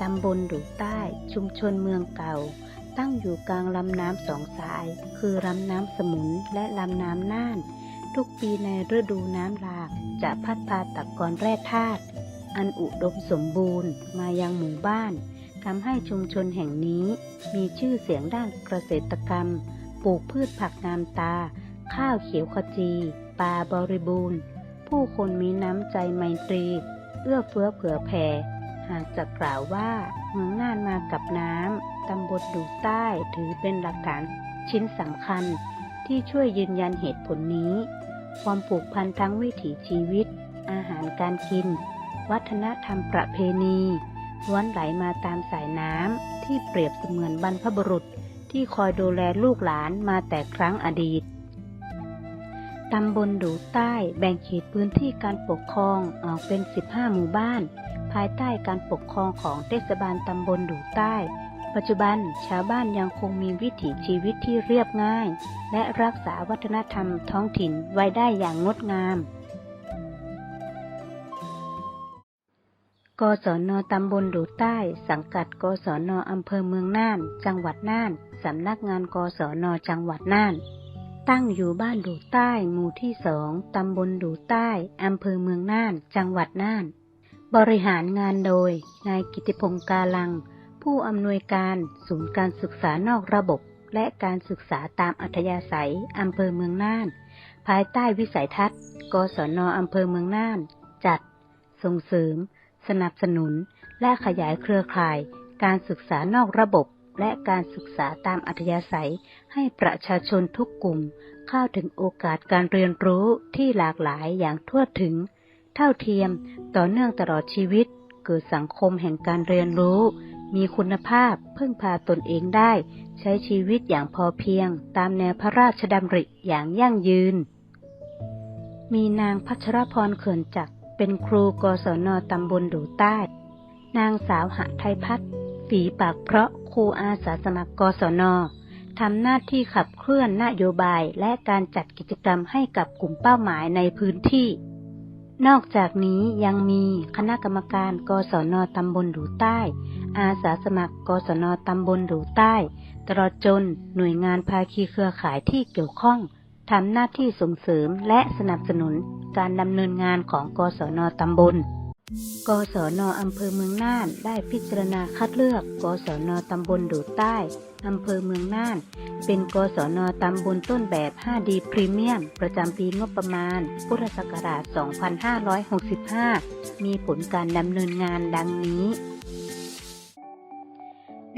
ตำบลดูใต้ ชุมชนเมืองเก่า ตั้งอยู่กลางลำน้ำสองสาย คือลำน้ำสมุนและลำน้ำน่าน ทุกปีในฤดูน้ำหลากจะพัดพาตักกอนแร่ธาตุอันอุดมสมบูรณ์มายังหมู่บ้านทำให้ชุมชนแห่งนี้มีชื่อเสียงด้านเกษตรกรรม ปลูกพืชผักงามตา ข้าวเขียวขจีปลาบริบูรณ์ ผู้คนมีน้ำใจไมตรี เอื้อเฟื้อเผื่อแผ่ หากจะกล่าวว่าเมืองน่านมากับน้ำตำบลดูใต้ถือเป็นหลักฐานชิ้นสำคัญที่ช่วยยืนยันเหตุผลนี้ ความผูกพันทั้งวิถีชีวิต อาหารการกิน วัฒนธรรมประเพณีล้วนไหลมาตามสายน้ำที่เปรียบเสมือนบรรพบุรุษที่คอยดูแลลูกหลานมาแต่ครั้งอดีตตำบลดูใต้แบ่งเขตพื้นที่การปกครองออกเป็น 15 หมู่บ้านายใต้การปกครองของเทศบาลตำบลดูใต้ ปัจจุบันชาวบ้านยังคงมีวิถีชีวิตที่เรียบง่าย และรักษาวัฒนธรรมท้องถิ่นไว้ได้อย่างงดงาม กศนตำบลดูใต้ สังกัด กศนอำเภอเมืองน่าน จังหวัดน่าน สำนักงานกศนจังหวัดน่านตั้งอยู่บ้านดูใต้ หมู่ที่สอง ตำบลดูใต้ อำเภอเมืองน่าน จังหวัดน่าน บริหารงานโดย นายกิติพงศ์กาลัง ผู้อำนวยการศูนย์การศึกษานอกระบบ และการศึกษาตามอัธยาศัยอำเภอเมืองน่าน ภายใต้วิสัยทัศน์ กศนอำเภอเมืองน่าน จัด ส่งเสริม สนับสนุน และขยายเครือข่าย การศึกษานอกระบบ และการศึกษาตามอัธยาศัย ให้ประชาชนทุกกลุ่ม เข้าถึงโอกาสการเรียนรู้ที่หลากหลายอย่างทั่วถึง เท่าเทียมต่อเนื่องตลอดชีวิต เกิดสังคมแห่งการเรียนรู้ มีคุณภาพพึ่งพาตนเองได้ ใช้ชีวิตอย่างพอเพียง ตามแนวพระราชดำริอย่างยั่งยืน มีนางพัชรพรเขื่อนจักเป็นครูกศนตำบลดูใต้ นางสาวหไทยพัฒน์ฝีปากเพราะครูอาสาสมัครกศนทำหน้าที่ขับเคลื่อนนโยบายและการจัดกิจกรรมให้กับกลุ่มเป้าหมายในพื้นที่ นอกจากนี้ยังมีคณะกรรมการ กศนตำบลดูใต้ อาสาสมัคร กศนตำบลดูใต้ ตลอดจนหน่วยงานภาคีเครือข่ายที่เกี่ยวข้องทำหน้าที่ส่งเสริมและสนับสนุนการดำเนินงานของกศนตำบล กศนอำเภอเมืองน่าน ได้พิจารณาคัดเลือก กศนตำบลดูใต้อำเภอเมืองน่าน เป็นกศนตำบลต้นแบบ 5D พรีเมียม ประจำปีงบประมาณ พุทธศักราช 2565 มีผลการดำเนินงานดังนี้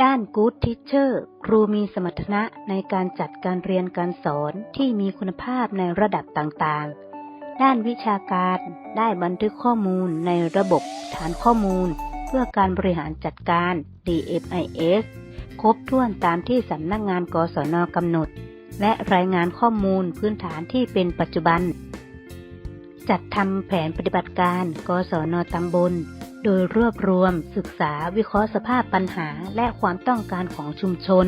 ด้าน Good Teacher ครูมีสมรรถนะในการจัดการเรียนการสอนที่มีคุณภาพในระดับต่างๆ ด้านวิชาการได้บันทึกข้อมูลในระบบฐานข้อมูล เพื่อการบริหารจัดการ DMIS ครบถ้วนตามที่สำนักงานกศนกำหนด และรายงานข้อมูลพื้นฐานที่เป็นปัจจุบัน จัดทำแผนปฏิบัติการ กศนตำบล โดยรวบรวม ศึกษาวิเคราะห์สภาพปัญหาและความต้องการของชุมชน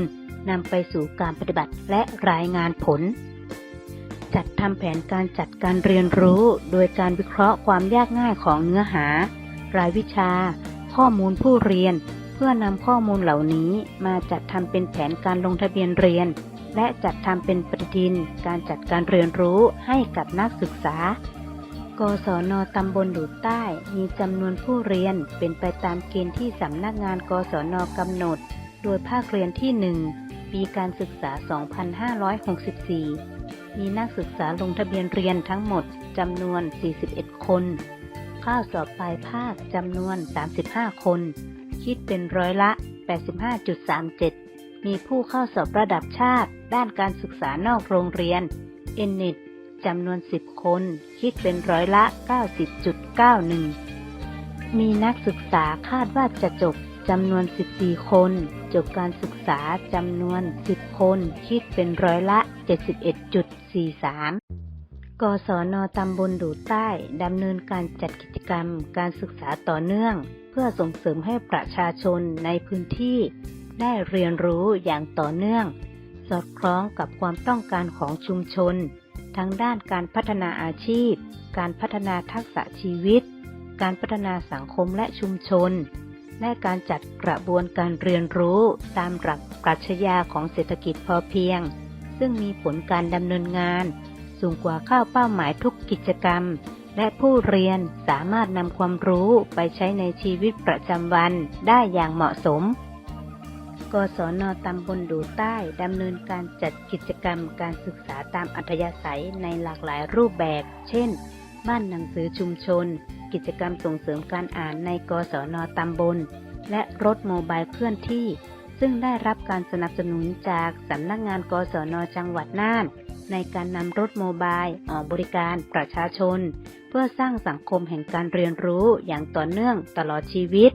นำไปสู่การปฏิบัติและรายงานผล จัดทำแผนการจัดการเรียนรู้ โดยการวิเคราะห์ความยากง่ายของเนื้อหา รายวิชา ข้อมูลผู้เรียน เพื่อนำข้อมูลเหล่านี้มาจัดทำเป็นแผนการลงทะเบียนเรียน และจัดทำเป็นปฏิทิน การจัดการเรียนรู้ให้กับนักศึกษากศนตำบลดูใต้ มีจำนวนผู้เรียนเป็นไปตามเกณฑ์ที่สำนักงานกศนกำหนด โดยภาคเรียนที่ 1 ปีการศึกษา 2564 มีนักศึกษาลงทะเบียนเรียนทั้งหมดจำนวน 41 คน เข้าสอบปลายภาคจำนวน 35 คน คิดเป็นร้อยละ 85.37 มีผู้เข้าสอบระดับชาติ ด้านการศึกษานอกโรงเรียน n n e t จำนวน 10 คน คิดเป็นร้อยละ 90.91 มีนักศึกษาคาดว่าจะจบจำนวน 14 คน จบการศึกษาจำนวน 10 คน คิดเป็นร้อยละ 71.43 กศนตำบลดูใต้ดำเนินการจัดกิจกรรมการศึกษาต่อเนื่อง เพื่อส่งเสริมให้ประชาชนในพื้นที่ ได้เรียนรู้อย่างต่อเนื่อง สอดคล้องกับความต้องการของชุมชน ทั้งด้านการพัฒนาอาชีพ การพัฒนาทักษะชีวิต การพัฒนาสังคมและชุมชนและการจัดกระบวนการเรียนรู้ตามหลักปรัชญาของเศรษฐกิจพอเพียง ซึ่งมีผลการดำเนินงาน สูงกว่าข้าวเป้าหมายทุกกิจกรรม และผู้เรียนสามารถนำความรู้ไปใช้ในชีวิตประจำวันได้อย่างเหมาะสม กศนตำบลดูใต้ดำเนินการจัดกิจกรรมการศึกษาตามอัธยาศัยในหลากหลายรูปแบบ เช่น บ้านหนังสือชุมชน กิจกรรมส่งเสริมการอ่านในกศนตำบล และรถโมบายเคลื่อนที่ ซึ่งได้รับการสนับสนุนจากสำนักงานกศนจังหวัดน่าน ในการนำรถโมบายออกบริการประชาชน เพื่อสร้างสังคมแห่งการเรียนรู้อย่างต่อเนื่องตลอดชีวิต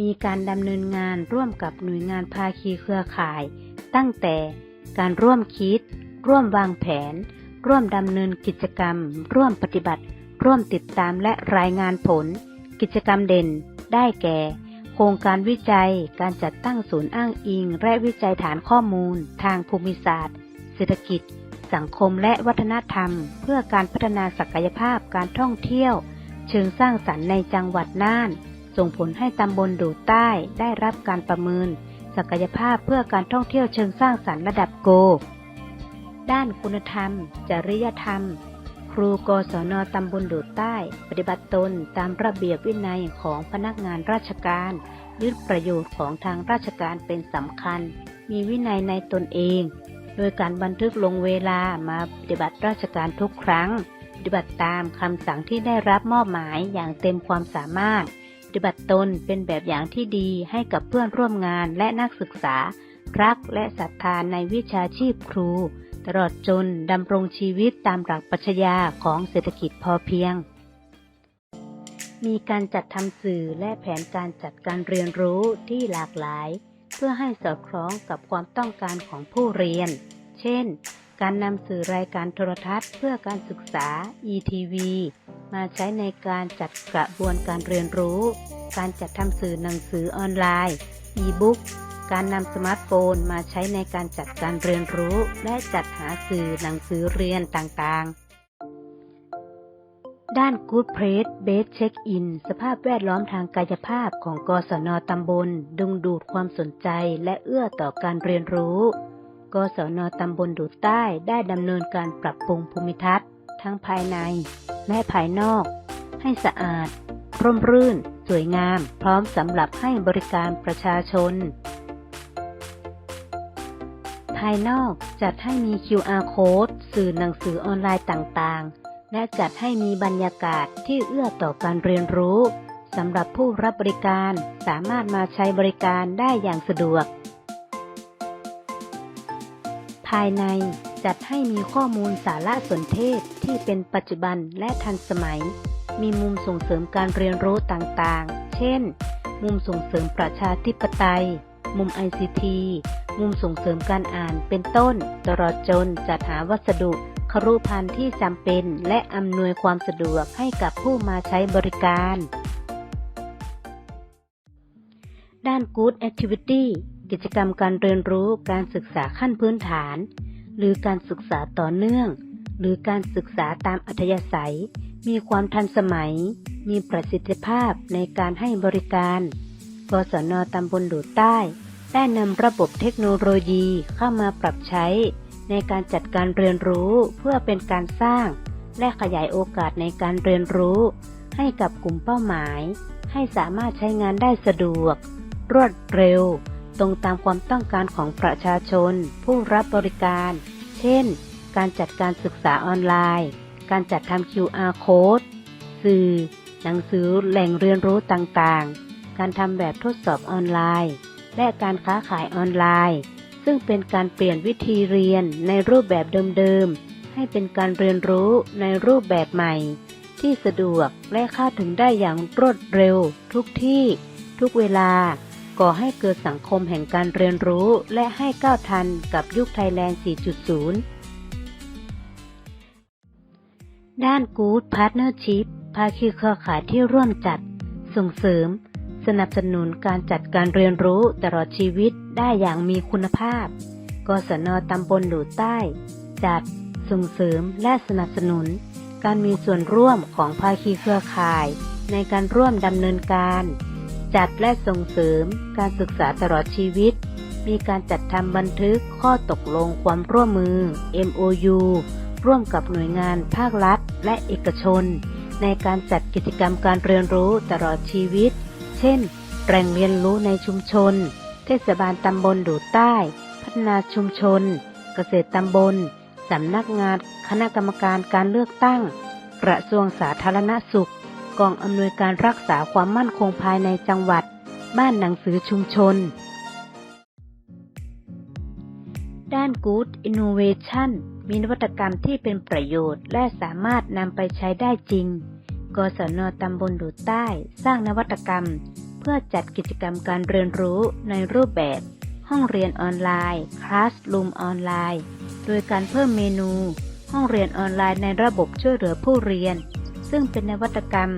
มีการดำเนินงานร่วมกับหน่วยงานภาคีเครือข่าย ตั้งแต่การร่วมคิด ร่วมวางแผน ร่วมดำเนินกิจกรรม ร่วมปฏิบัติ ร่วมติดตามและรายงานผล กิจกรรมเด่น ได้แก่ ครงการวิจัย การจัดตั้งศูนย์อ้างอิง และวิจัยฐานข้อมูล ทางภูมิศาสตร์ เศรษฐกิจ สังคมและวัฒนธรรม เพื่อการพัฒนาศักยภาพการท่องเที่ยว เชิงสร้างสรรค์ในจังหวัดน่าน ส่งผลให้ตำบลดูใต้ได้รับการประเมิน ศักยภาพเพื่อการท่องเที่ยวเชิงสร้างสรรค์ระดับโก ด้านคุณธรรม จริยธรรม รูกศนตำบลดูใต้ ปฏิบัติตนตามระเบียบวินัยของพนักงานราชการยึดประโยชน์ของทางราชการเป็นสำคัญ มีวินัยในตนเอง โดยการบันทึกลงเวลามาปฏิบัติราชการทุกครั้ง ปฏิบัติตามคำสั่งที่ได้รับมอบหมายอย่างเต็มความสามารถ ปฏิบัติตนเป็นแบบอย่างที่ดีให้กับเพื่อนร่วมงานและนักศึกษา รักและศรัทธาในวิชาชีพครู ตลอดจนดำรงชีวิตตามหลักปรัชญาของเศรษฐกิจพอเพียง มีการจัดทำสื่อและแผนการจัดการเรียนรู้ที่หลากหลาย เพื่อให้สอดคล้องกับความต้องการของผู้เรียน เช่น การนำสื่อรายการโทรทัศน์ เพื่อการศึกษา ETV มาใช้ในการจัดกระบวนการเรียนรู้ การจัดทำสื่อหนังสือออนไลน์ e-book การนำสมาร์ทโฟนมาใช้ในการจัดการเรียนรู้ และจัดหาสื่อหนังสือเรียนต่างๆ ด้าน Good Place Base Check In สภาพแวดล้อมทางกายภาพของกศนตำบล ดึงดูดความสนใจและเอื้อต่อการเรียนรู้ กศนตำบลดูดใต้ได้ดำเนินการปรับปรุงภูมิทัศน์ ทั้งภายใน และภายนอก ให้สะอาด ร่มรื่น สวยงาม พร้อมสำหรับให้บริการประชาชน ภายนอกจัดให้มี QR code สื่อหนังสือออนไลน์ต่างๆ และจัดให้มีบรรยากาศที่เอื้อต่อการเรียนรู้สำหรับผู้รับบริการสามารถมาใช้บริการได้อย่างสะดวก ภายในจัดให้มีข้อมูลสารสนเทศที่เป็นปัจจุบันและทันสมัย มีมุมส่งเสริมการเรียนรู้ต่างๆ เช่น มุมส่งเสริมประชาธิปไตย มุม ICT มุมส่งเสริมการอ่านเป็นต้น ตลอดจนจัดหาวัสดุครุภัณฑ์ที่จำเป็นและอำนวยความสะดวกให้กับผู้มาใช้บริการ ด้าน Good Activity กิจกรรมการเรียนรู้การศึกษาขั้นพื้นฐาน หรือการศึกษาต่อเนื่อง หรือการศึกษาตามอัธยาศัย มีความทันสมัย มีประสิทธิภาพในการให้บริการกศนตำบลดูใต้ ได้นำระบบเทคโนโลยีเข้ามาปรับใช้ ในการจัดการเรียนรู้เพื่อเป็นการสร้าง และขยายโอกาสในการเรียนรู้ ให้กับกลุ่มเป้าหมาย ให้สามารถใช้งานได้สะดวก รวดเร็ว ตรงตามความต้องการของประชาชน ผู้รับบริการ เช่น การจัดการศึกษาออนไลน์ การจัดทำ QR code สื่อ หนังสือแหล่งเรียนรู้ต่างๆ การทำแบบทดสอบออนไลน์ และการค้าขายออนไลน์ ซึ่งเป็นการเปลี่ยนวิธีเรียนในรูปแบบเดิมๆ ให้เป็นการเรียนรู้ในรูปแบบใหม่ ที่สะดวกและเข้าถึงได้อย่างรวดเร็ว ทุกที่ ทุกเวลา ก่อให้เกิดสังคมแห่งการเรียนรู้และให้ก้าวทันกับยุคไทยแลนด์ 4.0ด้าน Good Partnership ภาคีเครือข่ายที่ร่วมจัด ส่งเสริม นับสนุนการจัดการเรียนรู้ตลอดชีวิตได้อย่างมีคุณภาพ กศนตำบลหลูใต้ จัด ส่งเสริมและสนับสนุน การมีส่วนร่วมของภาคีเครือข่าย ในการร่วมดำเนินการ จัดและส่งเสริมการศึกษาตลอดชีวิต มีการจัดทำบันทึกข้อตกลงความร่วมมือ MOU ร่วมกับหน่วยงานภาครัฐและเอกชน ในการจัดกิจกรรมการเรียนรู้ตลอดชีวิต เช่น แหล่งเรียนรู้ในชุมชน เทศบาลตำบลดูใต้ พัฒนาชุมชน เกษตรตำบล สำนักงานคณะกรรมการการเลือกตั้ง กระทรวงสาธารณสุข กองอำนวยการรักษาความมั่นคงภายในจังหวัด บ้านหนังสือชุมชน ด้าน Good Innovation มีนวัตกรรมที่เป็นประโยชน์และสามารถนำไปใช้ได้จริง กศนตำบลดูใต้ สร้างนวัตกรรม เพื่อจัดกิจกรรมการเรียนรู้ในรูปแบบ ห้องเรียนออนไลน์ Classroom ออนไลน์ โดยการเพิ่มเมนู ห้องเรียนออนไลน์ในระบบช่วยเหลือผู้เรียน ซึ่งเป็นนวัตกรรม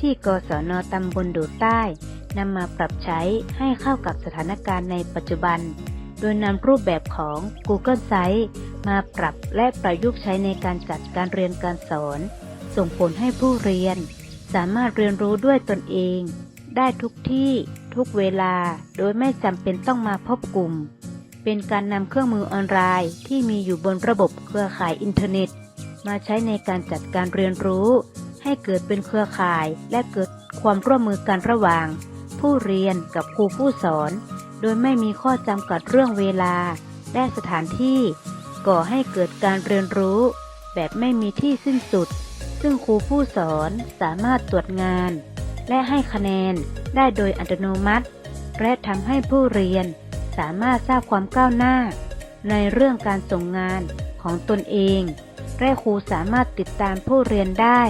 ที่กศนตำบลดูใต้นำมาปรับใช้ให้เข้ากับสถานการณ์ในปัจจุบัน โดยนำรูปแบบของ Google Sites มาปรับและประยุกต์ใช้ในการจัดการเรียนการสอน ส่งผลให้ผู้เรียน สามารถเรียนรู้ด้วยตนเอง ได้ทุกที่ทุกเวลาโดยไม่จำเป็นต้องมาพบกลุ่ม เป็นการนำเครื่องมือออนไลน์ที่มีอยู่บนระบบเครือข่ายอินเทอร์เน็ต มาใช้ในการจัดการเรียนรู้ ให้เกิดเป็นเครือข่ายและเกิดความร่วมมือกันระหว่าง ผู้เรียนกับครูผู้สอน โดยไม่มีข้อจำกัดเรื่องเวลา และสถานที่ ก่อให้เกิดการเรียนรู้ แบบไม่มีที่สิ้นสุด ซึ่งครูผู้สอนสามารถตรวจงาน และให้คะแนนได้โดยอัตโนมัติ และทำให้ผู้เรียนสามารถทราบความก้าวหน้า ในเรื่องการส่งงานของตนเอง และครูสามารถติดตามผู้เรียนได้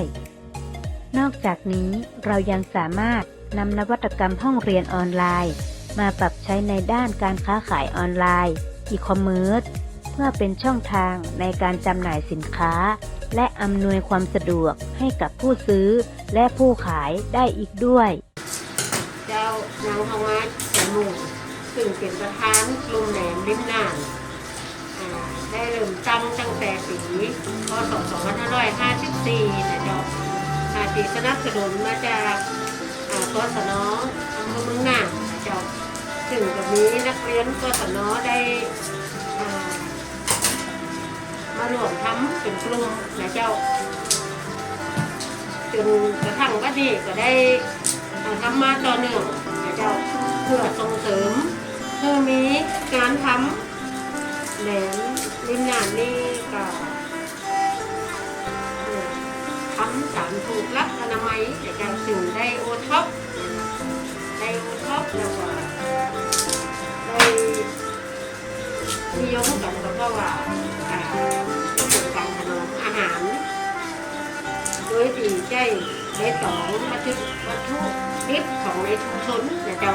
นอกจากนี้เรายังสามารถนำนวัตกรรมห้องเรียนออนไลน์ มาปรับใช้ในด้านการค้าขายออนไลน์อีคอมเมิร์ซเพื่อเป็นช่องทางในการจำหน่ายสินค้า และอำนวยความสะดวกให้กับผู้ซื้อและผู้ขายได้อีกด้วย เจ้านางพมาจมูกซึ่งเป็นประธานกลุ่มแหนมลิ้มนานาได้เริ่มตั้งตั้งแต่ปีพศ2554นะเจ้าอาที่สนับสนุนมาจากกศนอำเภอเมืองน่านเจ้าซึ่งกับนี้นักเรียนกศนได้ มารวมทำเป็นกลุ่มนะเจ้า จนกระทั่งวันนี้ก็ได้ทำมาต่อเนื่องนะเจ้าเพื่อส่งเสริมเพื่อมีการทำแหนมริมงานนี่ก็ทำสารถูกลักอนามัยในกาสิ่งได้โอท็อปได้โอท็อปแล้วก็ นิยมกันก็เพราะว่าอ่ารการถนอมอาหาร โดยที่ใจในสองวัตถุวัตถุดิบของในชุมชนนะเจ้า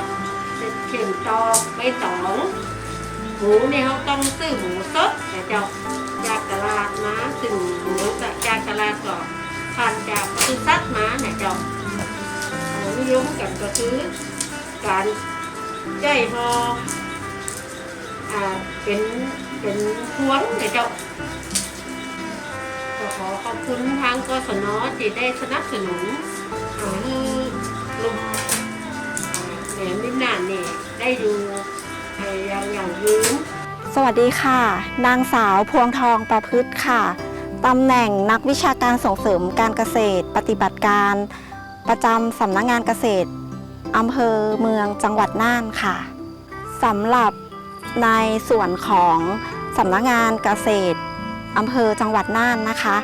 เช่นตอกใบตองหมูเนี่ยเขาต้องซื้อหมูสดนะเจ้าจากตลาดมาซึ่งหมูจากตลาดก็ผ่านจากปศุสัตว์มานะเจ้าเอานิยมกันก็คือการใจพอ อ่าเป็นเป็นพวงนะเจ้าขอขอบคุณทางกศนที่ได้สนับสนุนให้กลุ่มแหนมลิ้นานนี่ได้ดูอย่างอย่างยืนสวัสดีค่ะ นางสาวพวงทองประพฤติค่ะตำแหน่งนักวิชาการส่งเสริมการเกษตร ปฏิบัติการ ประจำสำนักงานเกษตรอำเภอเมืองจังหวัดน่านค่ะสำหรับ ในส่วนของสำนักงานเกษตรอำเภอจังหวัดน่านนะคะ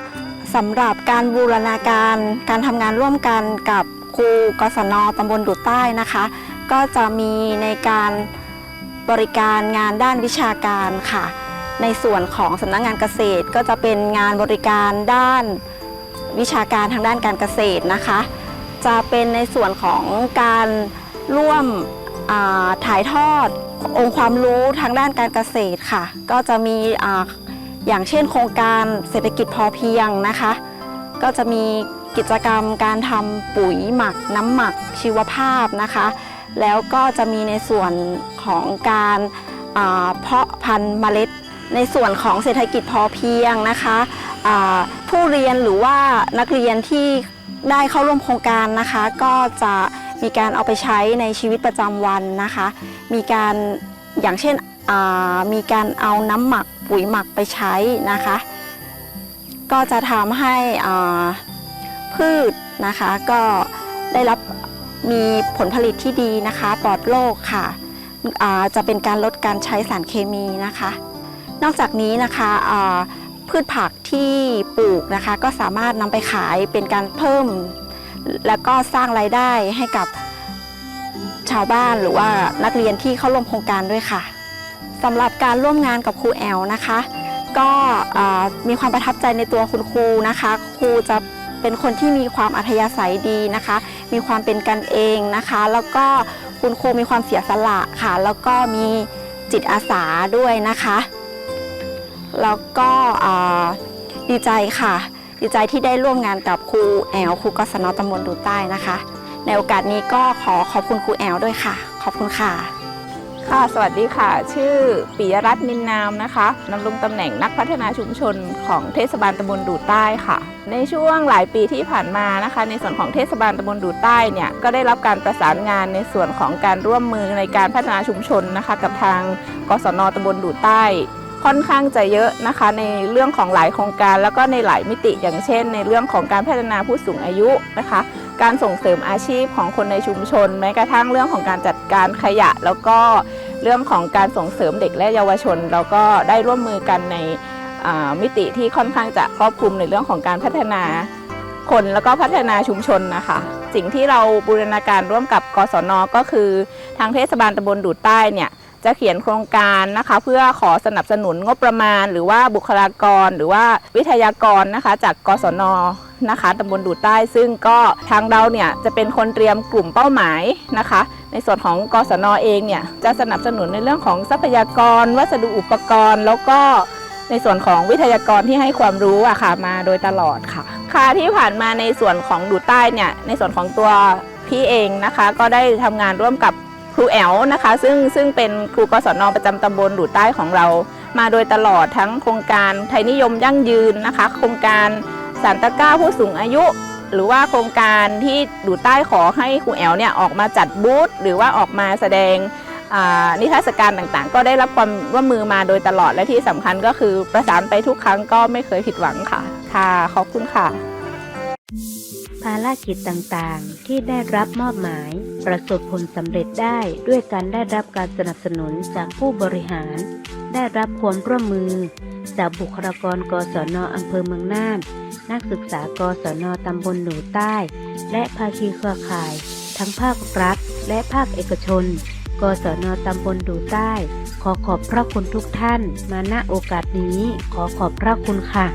สำหรับการบูรณาการการทำงานร่วมกันกับครูกศนตำบลดุดใต้นะคะ ก็จะมีในการบริการงานด้านวิชาการค่ะ ในส่วนของสำนักงานเกษตรก็จะเป็นงานบริการด้านวิชาการทางด้านการเกษตรนะคะ จะเป็นในส่วนของการร่วมถ่ายทอด องค์ความรู้ทางด้านการเกษตรค่ะ ก็จะมีอย่างเช่น โครงการเศรษฐกิจพอเพียงนะคะ ก็จะมีกิจกรรมการทำปุ๋ยหมักน้ำหมักชีวภาพนะคะ แล้วก็จะมีในส่วนของการเพาะพันธุ์เมล็ด ในส่วนของเศรษฐกิจพอเพียงนะคะผู้เรียนหรือว่านักเรียนที่ได้เข้าร่วมโครงการนะคะ ก็จะ มีการเอาไปใช้ในชีวิตประจำวันนะคะ มีการอย่างเช่นมีการเอาน้ำหมักปุ๋ยหมักไปใช้นะคะ ก็จะทำให้พืชนะคะก็ได้รับมีผลผลิตที่ดีนะคะ ปลอดโรคค่ะอ่าจะเป็นการลดการใช้สารเคมีนะคะ นอกจากนี้นะคะพืชผักที่ปลูกนะคะ ก็สามารถนำไปขายเป็นการเพิ่ม แล้วก็สร้างรายได้ให้กับชาวบ้านหรือว่านักเรียนที่เข้าร่วมโครงการด้วยค่ะสำหรับการร่วมงานกับครูแอลนะคะ ก็มีความประทับใจในตัวคุณครูนะคะ ครูจะเป็นคนที่มีความอัธยาศัยดีนะคะ มีความเป็นกันเองนะคะ แล้วก็คุณครูมีความเสียสละค่ะ แล้วก็มีจิตอาสาด้วยนะคะ แล้วก็ดีใจค่ะ ดีใจที่ได้ร่วมงานกับครูแอลครูกศนตำบลดูใต้นะคะ ในโอกาสนี้ก็ขอขอบคุณครูแอลด้วยค่ะ ขอบคุณค่ะ ค่ะ สวัสดีค่ะ ชื่อปิยรัตน์นินนามนะคะดำรงตำแหน่งนักพัฒนาชุมชนของเทศบาลตำบลดูใต้ค่ะ ในช่วงหลายปีที่ผ่านมานะคะ ในส่วนของเทศบาลตำบลดูใต้เนี่ยก็ได้รับการประสานงานในส่วนของการร่วมมือในการพัฒนาชุมชนนะคะ กับทางกศนตำบลดูใต้ ค่อนข้างจะเยอะนะคะในเรื่องของหลายโครงการ แล้วก็ในหลายมิติอย่างเช่น ในเรื่องของการพัฒนาผู้สูงอายุนะคะ การส่งเสริมอาชีพของคนในชุมชน แม้กระทั่งเรื่องของการจัดการขยะ แล้วก็เรื่องของการส่งเสริมเด็กและเยาวชน เราก็ได้ร่วมมือกันในมิติที่ค่อนข้างจะครอบคลุมในเรื่องของการพัฒนาคนแล้วก็พัฒนาชุมชนนะคะสิ่งที่เราบูรณาการร่วมกับกศนก็คือ ทางเทศบาลตำบลดูดใต้เนี่ย จะเขียนโครงการนะคะเพื่อขอสนับสนุนงบประมาณ หรือว่าบุคลากร หรือว่าวิทยากรนะคะจากกศนนะคะตำบลดูดใต้ซึ่งก็ทางเราเนี่ยจะเป็นคนเตรียมกลุ่มเป้าหมายนะคะ ในส่วนของกศนเองเนี่ยจะสนับสนุนในเรื่องของทรัพยากร วัสดุอุปกรณ์ แล้วก็ในส่วนของวิทยากรที่ให้ความรู้อะค่ะมาโดยตลอดค่ะ ค่ะที่ผ่านมาในส่วนของดูดใต้เนี่ยในส่วนของตัวพี่เองนะคะ ก็ได้ทำงานร่วมกับ รูแอลนะคะ ซึ่งซึ่งเป็นครูกศนประจำตำบลดูดใต้ของเรา มาโดยตลอดทั้งโครงการไทยนิยมยั่งยืนนะคะ โครงการสารตะก้าผู้สูงอายุ หรือว่าโครงการที่ดูใต้ขอให้ครูแอลเนี่ยออกมาจัดบูธหรือว่าออกมาแสดงนิทรรศการต่างๆ ก็ได้รับความร่วมมือมาโดยตลอดและที่สำคัญก็คือประสานไปทุกครั้งก็ไม่เคยผิดหวังค่ะ ค่ะ ขอบคุณค่ะ ภารกิจต่างๆ ที่ได้รับมอบหมาย ประสบผลสำเร็จได้ด้วยการได้รับการสนับสนุนจากผู้บริหาร ได้รับความร่วมมือ จากบุคลากรกศนอำเภอเมืองน่านนักศึกษากศนตำบลหนูใต้ และภาคีเครือข่าย ทั้งภาครัฐ และภาคเอกชน กศนตำบลดูใต้ ขอขอบพระคุณทุกท่าน มาณโอกาสนี้ขอขอบพระคุณค่ะ